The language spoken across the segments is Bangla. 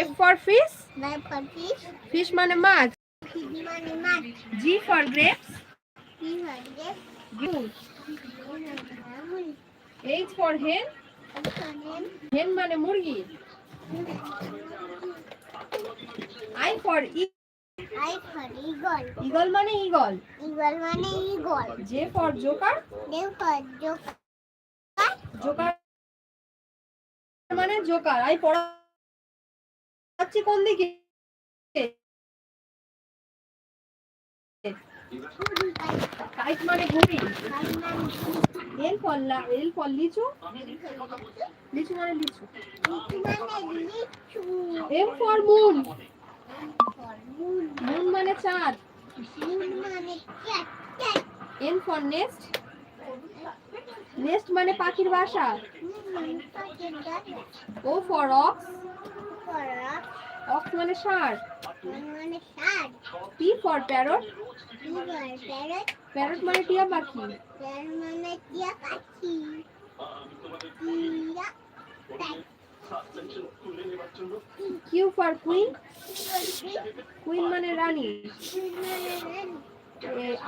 F for fish F for fish. Fish মানে মাছ G মানে মাছ। G for grapes P for grape. Good G মানে আঙুর। H for hen H for hen. Hen মানে মুরগি I for e I for eagle. Eagle মানে ইগল Eagle মানে eagle. J for joker J for joker. Joker মানে জোকার আই পড়াচ্ছি কোন দিকে কাইট মানে ঘুড়ি মানে এল ফর এল ফর লিচু লিচু মানে লিচু মানে। M for moon. মুন মানে চাঁদ মানে. এন ফর নেস্ট নেস্ট মানে পাখির বাসা। ও ফর অক্স অক্স মানে ষাঁড় মানে। পি ফর প্যারট প্যারট মানে টিয়া পাখি Parrot মানে টিয়া পাখি। কিউ ফর কুইন কুইন মানে রানী।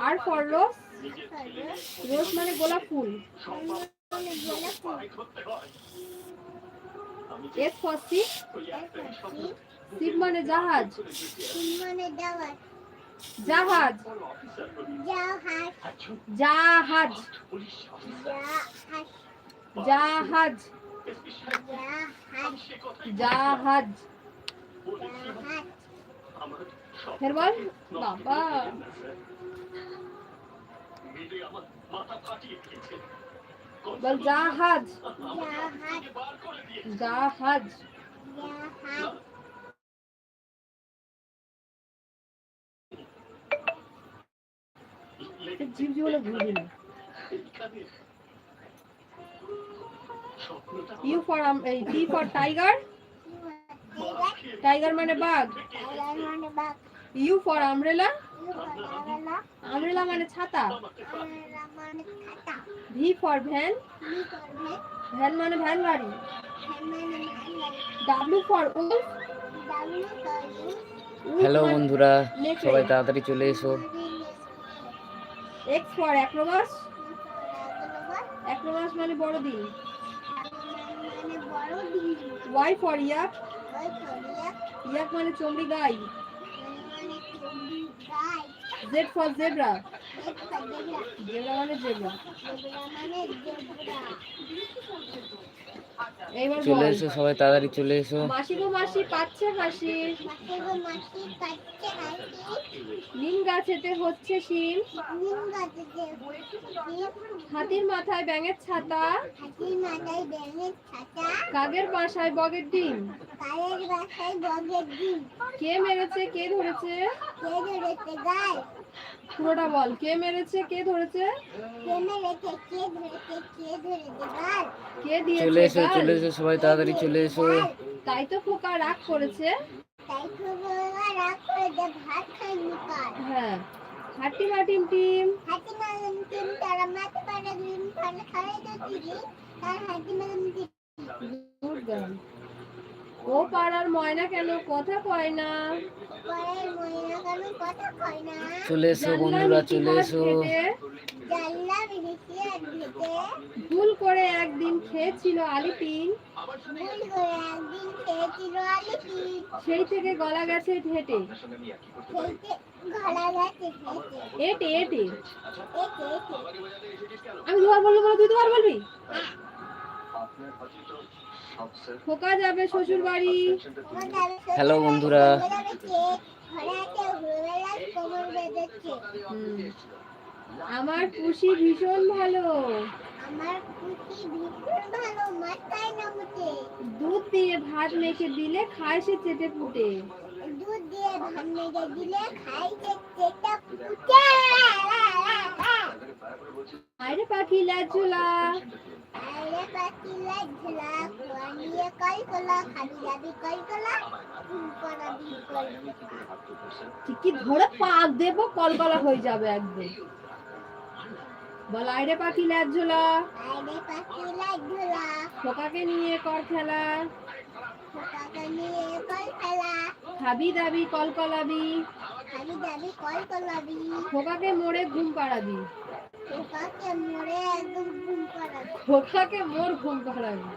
R for rose. রোজ মানে গোলাপ ফুল এস ফর. শিপ মানে জাহাজ মানে জাহাজ। জাহাজ জাহাজ। জাহাজ জাহাজ। জাহাজ জাহাজ। জাহাজ জাহাজ। ফের বল বাবা বল জাহাজ। জাহাজ। জীব জীবনে ভুলবি না ইউ ফর এই T for tiger Tiger. Tiger মানে বাঘ। মানে। You for আমরেলা for umbrella. আমরেলা মানে ছাতা মানে। V for van. ভ্যান মানে ভ্যান গাড়ি ডাব্লিউ ফর উল্ফ. হ্যালো বন্ধুরা। সবাই তাড়াতাড়ি চলে এসো এক্স ফর অ্যাক্রোবাস. অ্যাক্রোবাস মানে বড় দিন। Y for yak. ইয়াক মানে চমড়ি গাই। Z for zebra. জেব্রা মানে জেব্রা Zebra মানে zebra. চলে এসো সবাই তাড়াতাড়ি চলে এসো মাসি মাসি পাচ্ছে হাসি। নিম গাছেতে হচ্ছে শিম নিম গাছেতে হাতির মাথায় ব্যাঙের ছাতা হাতির মাথায় ব্যাঙের ছাতা। কাকের বাসায় বগের ডিম কালের বাসায় বগের ডিম। কে মেরেছে কে ধরেছে কে ধরেছে গাল? পুরোটা বল কে মেরেছে কে ধরেছে কে? কে চলে দিয়েছে এসো চলে এসো সবাই তাড়াতাড়ি চলে এসো তাই তো পোকা রাগ করেছে তাই তো বাবা রাগ করে যে ভাত খাইনি কাল। হ্যাঁ হাটি হাটিম টিম টিম তারা মাথা পাড়া ডিম ফালে খাই তো দিদি তার হাতি মালম টিম গুড গার্ল ও পাড়ার ময়না কেন কথা কয় না? পরের মহিলা কেন কথা কয় না? চলে এসো বন্ধুরা চলে এসো। ভুল করে একদিন খেয়েছিল আলিপিন ভুল করে একদিন খেয়েছিল আলিপি সেই থেকে গলা গেছে ঘোড়া এটে এটে। আমি দুবার বলব বলে তুই দুবার বলবি? খোকা যাবে শ্বশুর বাড়ি হ্যালো বন্ধুরা। আমার খুশি ভীষণ ভালো। আমার খুশি ভীষণ ভালো মাথায় নামতে দুধ দিয়ে ভাত মেখে দিলে খায় সে চেটে ফুটে দুধ দিয়ে ভাত মেঘে দিলে খাইছে চেটা ফুটে আরে পাখি লাজুলা। ঠিকই ধরে পাক দেবো কলকলা হয়ে যাবে একদম। বল আইরে পাখি আরে পাখিলা ঝোলা খোকাকে নিয়ে কর খেলা। খাবি দাবি কলকলাবি খাবি দাবি খোকাকে মোড়ে ঘুম পাড়াবি। ওকাকে মরে একদম ঘুম পাড়াবি খোকাকে মোর ঘুম পাড়াবি।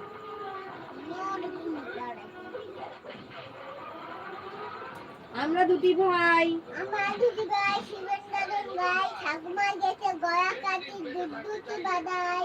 আমরা দুটি ভাই। আমার দিদি ভাই শিবেন দাদন ভাই ঠাকুমা গেছে গয়া কাটি দুধ বাদাই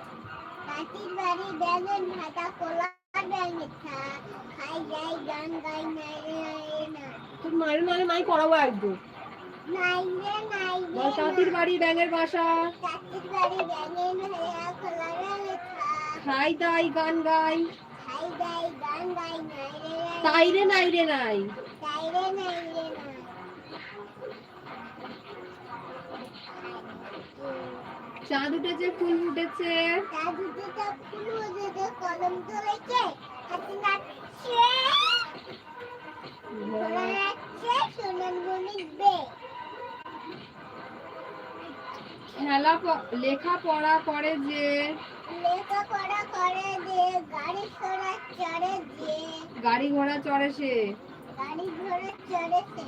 কাটির বাড়ি ব্যাঙের ভাতা কোলা ব্যাঙে খা খাই যাই গান গাই নাই না তোর মায়ের মানে মাই করাবো একদম নাই রে নাই তাঁতির বাড়ি ব্যাঙের বাসা। কাটির বাড়ি ব্যাঙের কোলা খাই দাই গান গাই। খাই যাই গান গাই নাই রে তাই নাই রে নাই। তাই রে নাই রে নাই। চাঁদ উঠেছে ফুল ফুটেছে? তা দুটোটা ফুল ওদের কলম ধরেছে হাতে নাচছে ঘোড়া নাচছে সোনার গণিত খেলা প- লেখাপড়া করে যে? লেখাপড়া করে যে গাড়ি ঘোড়া চড়ে যে। গাড়ি ঘোড়া চড়ে সে? গাড়ি ঘোড়া চড়েছে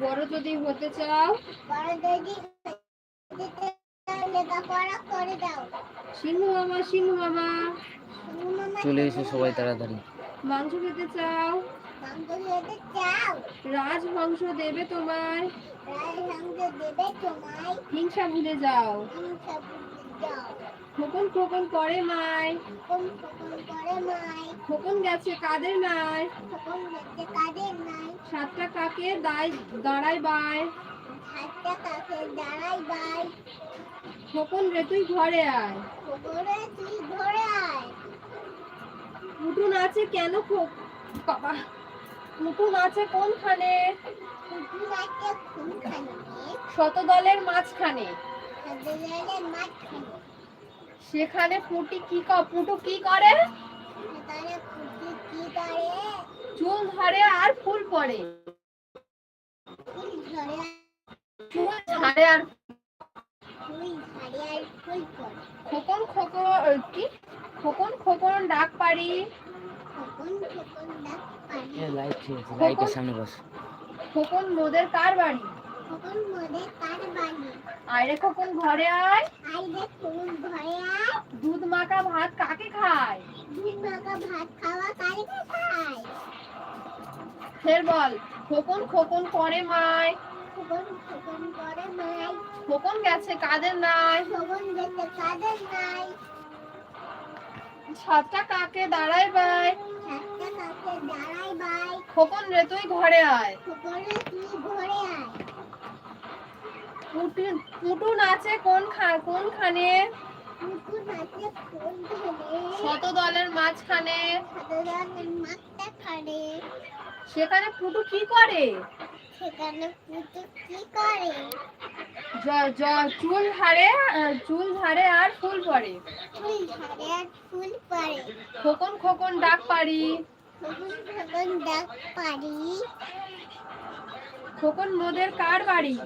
বড় যদি হতে চাও? বড় যদি সিংহ মামা সিংহ মামা চলে এসো সবাই তাড়াতাড়ি। মাংস খেতে চাও? মাংস খেতে চাও। রাজ মাংস দেবে তোমায়। রায় দেবে তোমায়। হিংসা ভুলে যাও। যাও। খোকন খোকন করে মায়। খোকন গেছে কাদের নাই সাতটা কাকে দায় দাঁড়ায় বায়। হাতটা কাকে দাঁড়াই বাই খোকন রে তুই ঘরে আয়। খবরে তুই ধরে আয়। কেন খোক বাবা কোনখানে? আছে খুনখানে শতদলের মাঝখানে। মাঝখানে। সেখানে পুটি কি পুটু কি করে? চুল ধরে আর ফুল পড়ে। চুল ধরে আর খোকন খোকন। কি? খোকন খোকন ডাক পারি খোকন মোদের কার বাড়ি? আয়রে খোকন ঘরে আয়। দুধ মাখা ভাত কাকে খায়? দুধ মাখা ভাত খাওয়া কারে খায়? ফের বল খোকন খোকন করে মায়। কখন কখন করে মাই খোকন গেছে কাদের নাই? কখন যেতে কাদের নাই? সাতটা কাকে দাঁড়ায় বাই? সাতটা কাছে দাঁড়াই বাই? খোকন রে তুই ঘরে আয়। কখনো তুই ঘরে আয়। পুটুন পুটুন আছে কোন খা কোনখানে? কুকুর নাচে ফোন ধরে শত দলের মাঝখানে। সাধারণের মাঠটা খাড়ে সেখানে পুটু কি করে? সেখানে পুতুল কি করে? চুল আহ, চুল ঝাড়ে আর ফুল ফুল ধরে আর ফুল পড়ে খোকন খোকন ডাক পারি কখন কখন ডাক পারি খোকন মোদের কার বাড়ি?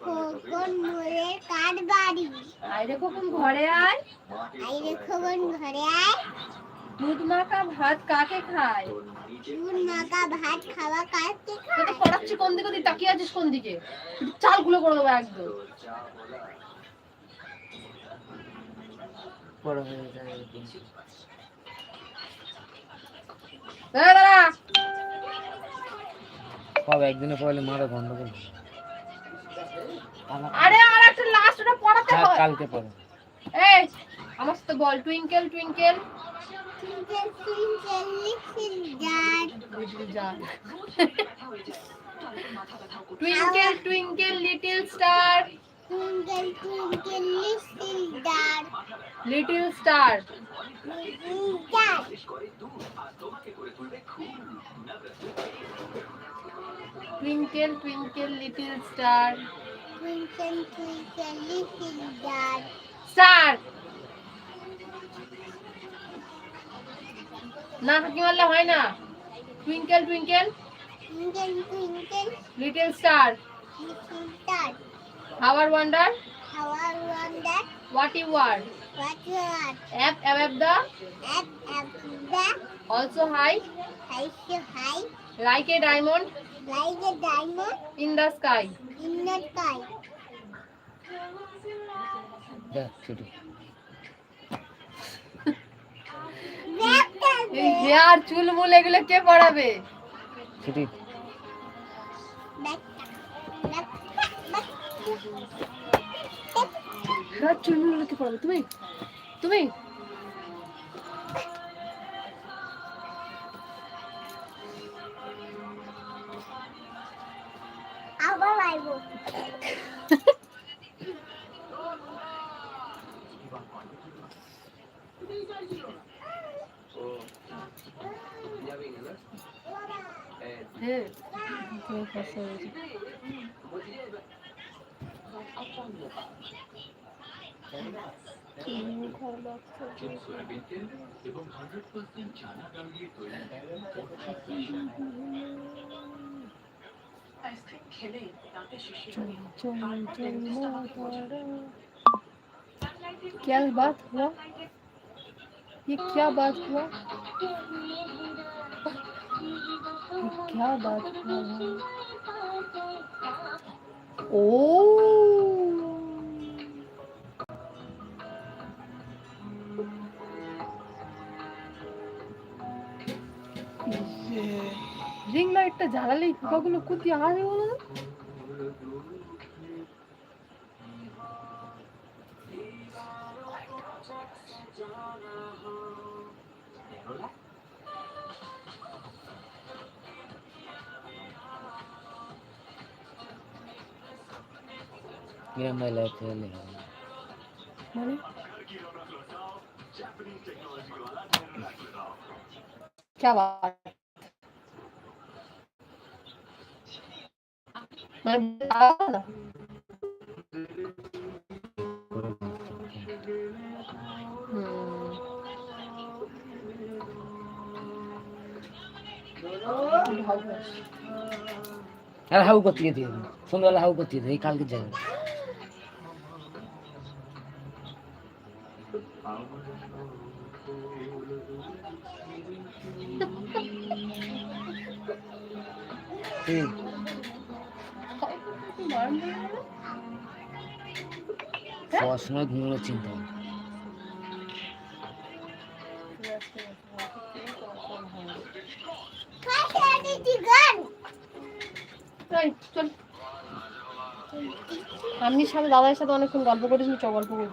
কখন মোড়ের কাঠ বাড়ি? আইরে খোকন ঘরে আয়। আইরে কখন ঘরে আয়। দুধ মাখা ভাত কাকে খায়? তোকে পড়াচ্ছি কোন দিকে তুই তাকিয়ে আছিস কোন দিকে? চালগুলো করে দেবো একদম। বড় হয়ে যায় এ কবে একদিনে পড়ালে মারা আমার- আরে আর একটা লাস্ট ওটা পড়াতে হয়। কালকে পড়ো। এই আমার সাথে বল twinkle twinkle Twinkle, twinkle, little star. Twinkle twinkle little star Twinkle, twinkle, little star. Little star Little star. Twinkle twinkle little star Twinkle, twinkle, little star. Star না হাঁকি মারলে হয় না twinkle twinkle Twinkle, twinkle, little star little star. How I wonder How I what you are what you are. Up above the At at the world so high high so high, like a diamond like a diamond in the sky in the sky. দেখ ছুটি এই হেয়ার চুল মুল এগুলো কে পড়াবে ছুটি হেয়ার চুল মুল কে পড়াবে তুমি? তুমি? আবার আইব হ্যাঁ তোমার পাশে রয়েছে। क्या बात हुआ ये क्या बात हुआ ये क्या बात हुआ ओ রিং লাইটটা জ্বালালেই পোকাগুলো কোথায় আসবে বলো গ্রাম বাইলে খেলে মানে क्या बात মানে আলাদা? হুম। ভালো বেশ। আর হাউ করতে দিয়ে সন্ধ্যাবেলা হাউ করতে দিয়ে এই কালকে যাবে সবার সময় ঘুমোনোর চিন্তা। আমি সাথে দাদার সাথে অনেকক্ষণ গল্প করেছি চ গল্প করব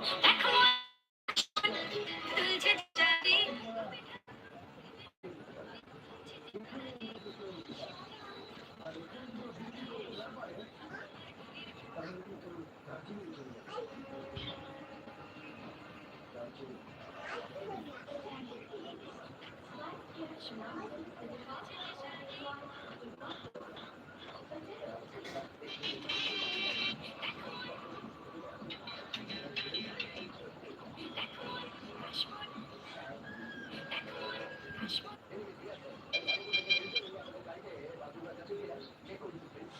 Yeah.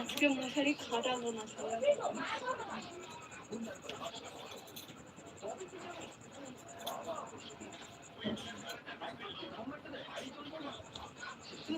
আজকে মশারি খাটাবো না সবাই।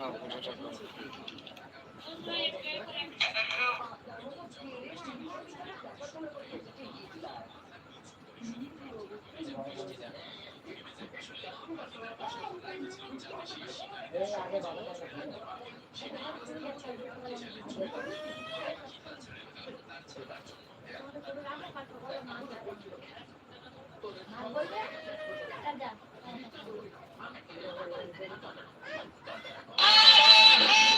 আমার বাড়ি Yeah.